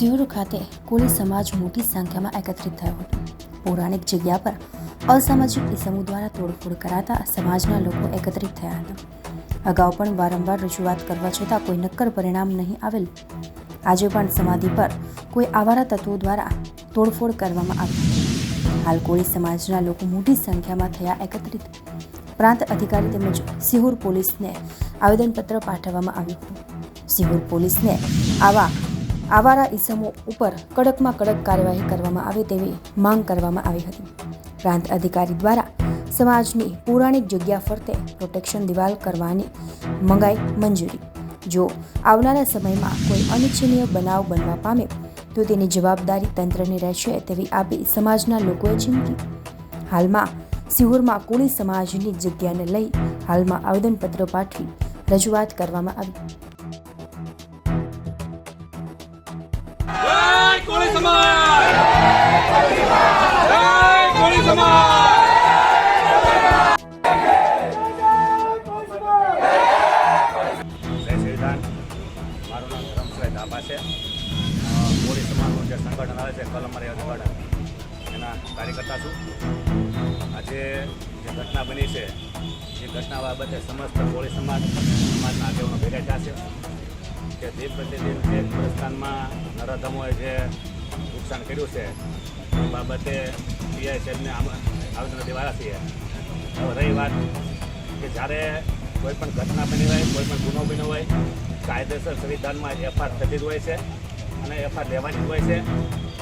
સિયોર ખાતે કોળી સમાજ મોટી સંખ્યામાં એકત્રિત થયો હતો. પૌરાણિક જગ્યા પર અસામાજિક ઇસમો દ્વારા તોડફોડ કરાતા સમાજના લોકો એકત્રિત થયા હતા. અગાઉ પણ વારંવાર રજૂઆત કરવા છતાં કોઈ નક્કર પરિણામ નહીં આવેલ. આજે પણ સમાધિ પર કોઈ આવારા તત્વો દ્વારા તોડફોડ કરવામાં આવી હાલ કોળી સમાજના લોકો મોટી સંખ્યામાં થયા એકત્રિત. પ્રાંત અધિકારી તેમજ સિહોર પોલીસને આવેદનપત્ર પાઠવવામાં આવ્યું હતું. સિહોર પોલીસને આવા આવારા ઇસમો ઉપર કડકમાં કડક કાર્યવાહી કરવામાં આવે તેવી માંગ કરવામાં આવી હતી. પ્રાંત અધિકારી દ્વારા સમાજની પૌરાણિક જગ્યા ફરતે પ્રોટેક્શન દિવાલ કરવાની મંગાઈ મંજૂરી. જો આવનારા સમયમાં કોઈ અનિચ્છનીય બનાવ બનવા પામે, તો તેની જવાબદારી તંત્રની રહેશે તેવી આપી સમાજના લોકોએ ચીમકી. હાલમાં સિહોરમાં કોળી સમાજની જગ્યાને લઈ હાલમાં આવેદનપત્ર પાઠવી રજૂઆત કરવામાં આવી. મારું નામ ધરમસિંહ ધાબા છે કોળી સમાજનું જે સંગઠન આવે છે કલમર સંગઠન એના કાર્યકર્તા છું આજે જે ઘટના બની છે એ ઘટના બાબતે સમસ્ત કોળી સમાજ સમાજના આગેવાનો ભેગા છે કે દિન પ્રતિદિન જે હિન્દુસ્તાનમાં નરધમોએ જે નુકસાન કર્યું છે. એ બાબતે પીઆઈ સાહેબને આવેદન દેવાયા છીએ. હવે રહી વાત કે જ્યારે કોઈ પણ ઘટના બની હોય, કોઈ પણ ગુનો બન્યો હોય, કાયદેસર સંવિધાનમાં એફઆર થતી જ હોય છે અને એફઆર લેવાની હોય છે.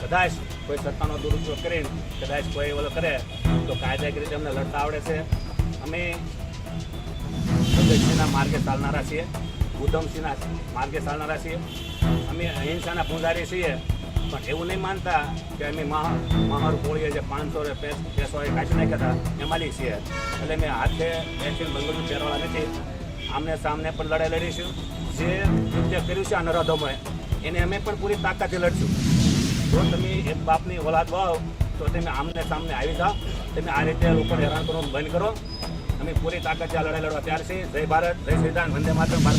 કદાચ કોઈ સત્તાનો દુરુપયોગ કરીને, કદાચ કોઈ ઓલો કરે તો કાયદાકીય રીતે અમને લડતા આવડે છે. અમે ભગતસિંહના માર્ગે ચાલનારા છીએ, ઉધમસિંહના માર્ગે ચાલનારા છીએ. અમે અહિંસાના પૂંજારી છીએ. પણ એવું નહીં માનતા કે અમે મહા મહાર કોળીએ જે પાંચસો પેસો એ કાઢી નાખ્યા હતા એમાંની છીએ. એટલે મેં હાથે બેસીને બંગલું પહેરવાળા નથી. આમને સામને પણ લડાઈ લડીશું. જે કૃત્ય કર્યું છે આ નરાધમોએ, એને અમે પણ પૂરી તાકાતથી લડશું. જો તમે એક બાપની ઓલાદ વાવ, તો તમે આમને સામને આવી જાઓ. તમે આ રીતે લોકોને હેરાન કરવાનું બંધ કરો. અમે પૂરી તાકાતથી આ લડાઈ લડવા તૈયાર છીએ. જય ભારત, જય સંવિધાન, વંદે માતરમ, ભારત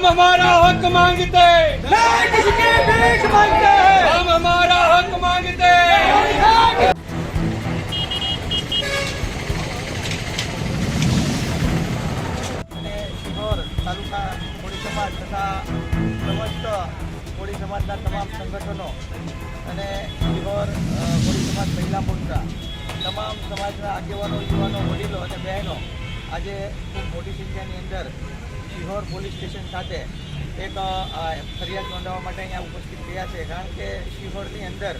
हम हमारा हक मांगते किसके भीख मांगते हम हमारा हक मांगते અને સિહોર તાલુકા કોળી સમાજ તથા સમસ્ત કોળી સમાજના તમામ સંગઠનો અને સિહોર અ, કોળી સમાજ મહિલા મોરચા તમામ સમાજના આગેવાનો યુવાનો વડીલો અને બહેનો આજે ખૂબ મોટી સંખ્યાની અંદર સિહોર પોલીસ સ્ટેશન ખાતે એક ફરિયાદ નોંધાવવા માટે અહીંયા ઉપસ્થિત થયા છે. કારણ કે સિહોરની અંદર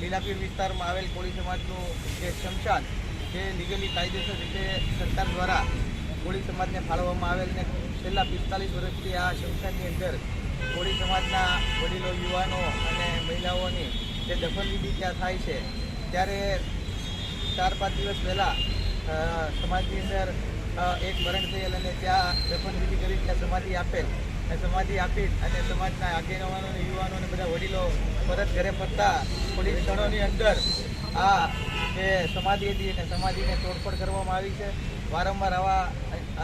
લીલાપીર વિસ્તારમાં આવેલ કોળી સમાજનું જે શમશાન, જે લીગલી કાયદેસર રીતે સરકાર દ્વારા કોળી સમાજને ફાળવવામાં આવેલ ને છેલ્લા પિસ્તાલીસ વર્ષથી આ શમશાનની અંદર કોળી સમાજના વડીલો, યુવાનો અને મહિલાઓની જે દફનવિધિ ત્યાં થાય છે, ત્યારે ચાર પાંચ દિવસ પહેલાં સમાજની અંદર એક મરણ થયેલ અને ત્યાં દફનવિધિ કરી ત્યાં સમાધિ આપેલ. સમાધિ આપી અને સમાજના આગેવાનો, યુવાનો અને બધા વડીલો પરત ઘરે ફરતા. થોડી ક્ષણોની અંદર આ જે સમાધિ હતી અને સમાધિને તોડફોડ કરવામાં આવી છે. વારંવાર આવા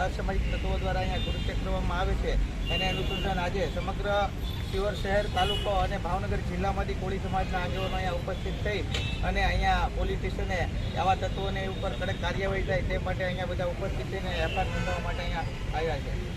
અસામાજિક તત્વો દ્વારા અહીંયા કૃત્ય કરવામાં આવે છે. એને અનુસંધાન આજે સમગ્ર શિવર શહેર, તાલુકો અને ભાવનગર જિલ્લામાંથી કોળી સમાજના આગેવાનો અહીંયા ઉપસ્થિત થઈ અને અહીંયા પોલીસ આવા તત્વોને ઉપર કડક કાર્યવાહી થાય તે માટે અહીંયા બધા ઉપસ્થિત થઈને એફઆઈઆર નોંધવા માટે અહીંયા આવ્યા છે.